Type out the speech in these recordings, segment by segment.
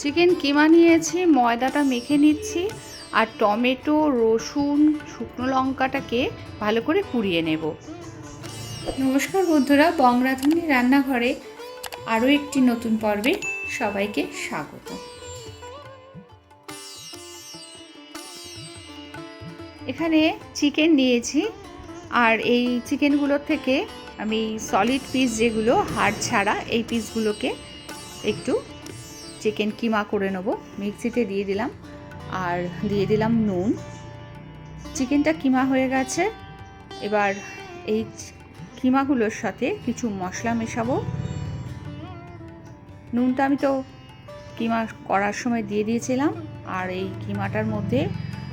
Chicken কিমা নিয়েছি ময়দাটা মেখে নিচ্ছি আর টমেটো, রসুন, শুকনো লঙ্কাটাকে ভালো করে পুড়িয়ে নেব। নমস্কার বন্ধুরা বংরাধুনি রান্নাঘরে আরও একটি নতুন পর্বে সবাইকে স্বাগত। এখানে চিকেন নিয়েছি আর এই চিকেনগুলোর থেকে আমি সলিড পিস যেগুলো, হাড় ছাড়া এই পিসগুলোকে একটু চিকেন কিমা করে নেব। মিক্সিতে দিয়ে দিলাম। আর দিয়ে দিলাম নুন। চিকেনটা কিমা হয়ে গেছে। এবার এই কিমাগুলোর সাথে কিছু মশলা মেশাবো। নুনটা আমি তো কিমা করার সময় দিয়ে দিয়েছিলাম। আর এই কিমাটার মধ্যে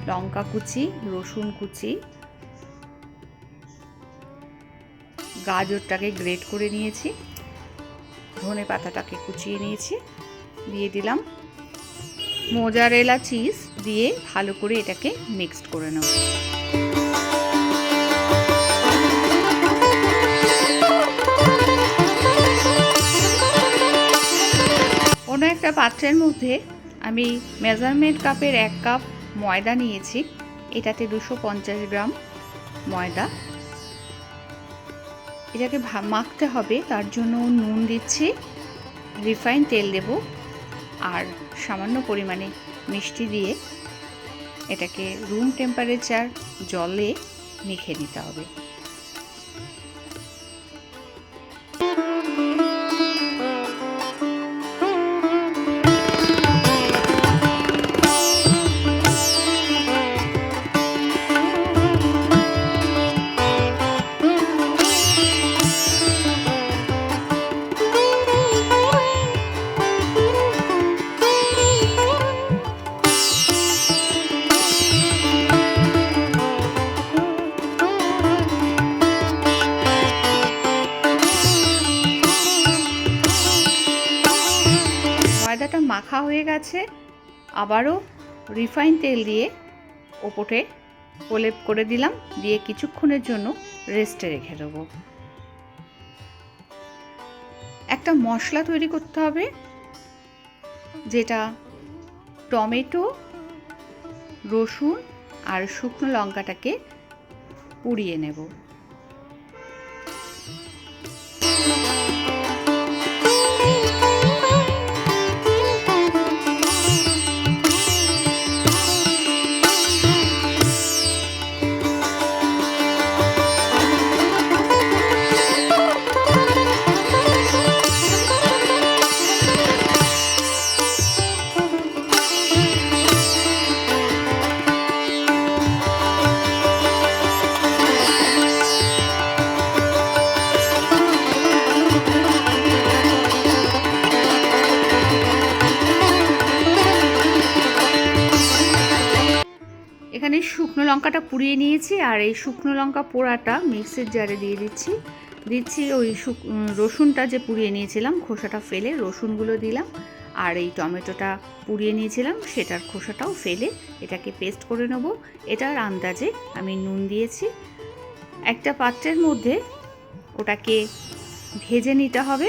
লঙ্কা কুচি, রসুন কুচি, গাজরটাকে গ্রেট করে নিয়েছি। ধনে পাতাটাকে কুচিয়ে নিয়েছি। দিয়ে দিলাম। মোজারেলা চিজ দিয়ে ভালো করে এটাকে মিক্সড করে নেব অন্য একটা পাত্রের মধ্যে আমি মেজারমেন্ট কাপের এক কাপ ময়দা নিয়েছি। এটাতে দুশো পঞ্চাশ গ্রাম ময়দা। এটাকে মাখতে হবে, তার জন্য নুন দিচ্ছি। রিফাইন তেল দেব। আর সামান্য পরিমাণে মিষ্টি দিয়ে এটাকে রুম টেম্পারেচার জলে মেখে নিতে হবে। মাখা হয়ে গেছে। আবারও রিফাইন তেল দিয়ে ওপরে প্রলেপ করে দিলাম। দিয়ে কিছুক্ষণের জন্য রেস্টে রেখে দেবো। একটা মশলা তৈরি করতে হবে, যেটা টমেটো, রসুন আর শুকনো লঙ্কাটাকে পুড়িয়ে নেব। শুকনো লঙ্কাটা পুড়িয়ে নিয়েছি আর এই শুকনো লঙ্কা পোড়াটা মিক্সির জারে দিয়ে দিচ্ছি। দিচ্ছি ওই শুক রসুনটা যে পুড়িয়ে নিয়েছিলাম, খোসাটা ফেলে রসুনগুলো দিলাম আর এই টমেটোটা পুড়িয়ে নিয়েছিলাম, সেটার খোসাটাও ফেলে এটাকে পেস্ট করে নেব। এটার আন্দাজে আমি নুন দিয়েছি। একটা পাত্রের মধ্যে ওটাকে ভেজে নিতে হবে।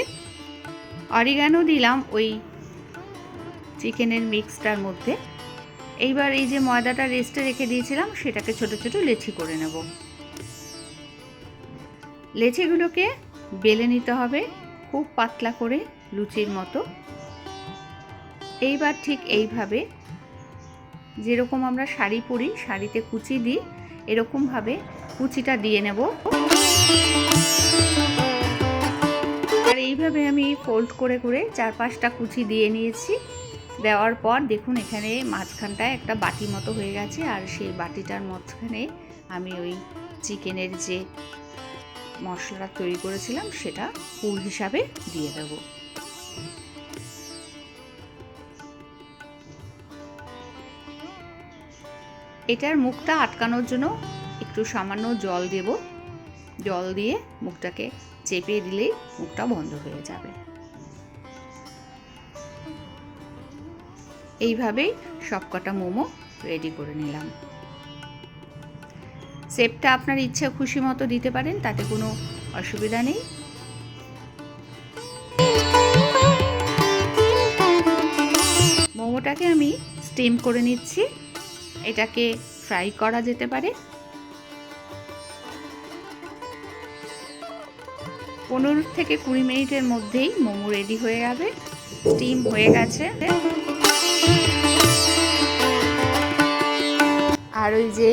অরিগানো দিলাম ওই চিকেনের মিক্সটার মধ্যে। এইবার এই যে ময়দাটা রেস্টে রেখে দিয়েছিলাম, সেটাকে ছোট ছোট লেচি করে নেব। লেচিগুলোকে বেলে নিতে হবে, খুব পাতলা করে লুচির মতো। এইবার ঠিক এইভাবে যেরকম আমরা শাড়ি পরি, শাড়িতে কুচি দিই, এরকমভাবে কুচিটা দিয়ে নেব। আর এইভাবে আমি ফোল্ড করে করে চার পাঁচটা কুচি দিয়ে নিয়েছি। দেওয়ার পর দেখুন এখানে মাঝখানটায় একটা বাটি মতো হয়ে গেছে, আর সেই বাটিটার মাঝখানে আমি ওই চিকেনের যে মশলাটা তৈরি করেছিলাম সেটা পুর হিসাবে দিয়ে দেব। এটার মুখটা আটকানোর জন্য একটু সামান্য জল দেব। জল দিয়ে মুখটাকে চেপে দিলেই মুখটা বন্ধ হয়ে যাবে। এইভাবেই সবকটা মোমো রেডি করে নিলাম। শেপটা আপনার ইচ্ছা খুশি মতো দিতে পারেন, তাতে কোনো অসুবিধা নেই। মোমোটাকে আমি স্টিম করে নিচ্ছি। এটাকে ফ্রাই করা যেতে পারে। পনেরো থেকে কুড়ি মিনিটের মধ্যেই মোমো রেডি হয়ে যাবে। স্টিম হয়ে গেছে। ওই যে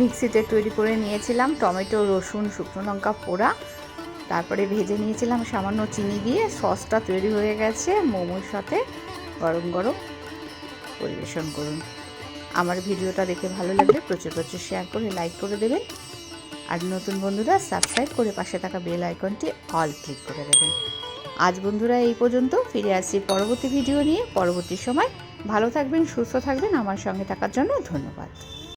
মিক্সিতে তৈরি করে নিয়েছিলাম টমেটো, রসুন, শুকনো লঙ্কা, পোড়া। তারপরে ভেজে নিয়েছিলাম সামান্য চিনি দিয়ে। সসটা তৈরি হয়ে গেছে। মোমোর সাথে গরম গরম পরিবেশন করুন। আমার ভিডিওটা দেখে ভালো লাগলে প্রচুর প্রচুর শেয়ার করে লাইক করে দেবেন। আর নতুন বন্ধুরা সাবস্ক্রাইব করে পাশে থাকা বেল আইকনটি অল ক্লিক করে দেবেন। আজ বন্ধুরা এই পর্যন্ত। ফিরে আসছি পরবর্তী ভিডিও নিয়ে। পরবর্তী সময় ভালো থাকবেন, সুস্থ থাকবেন। আমার সঙ্গে থাকার জন্য ধন্যবাদ।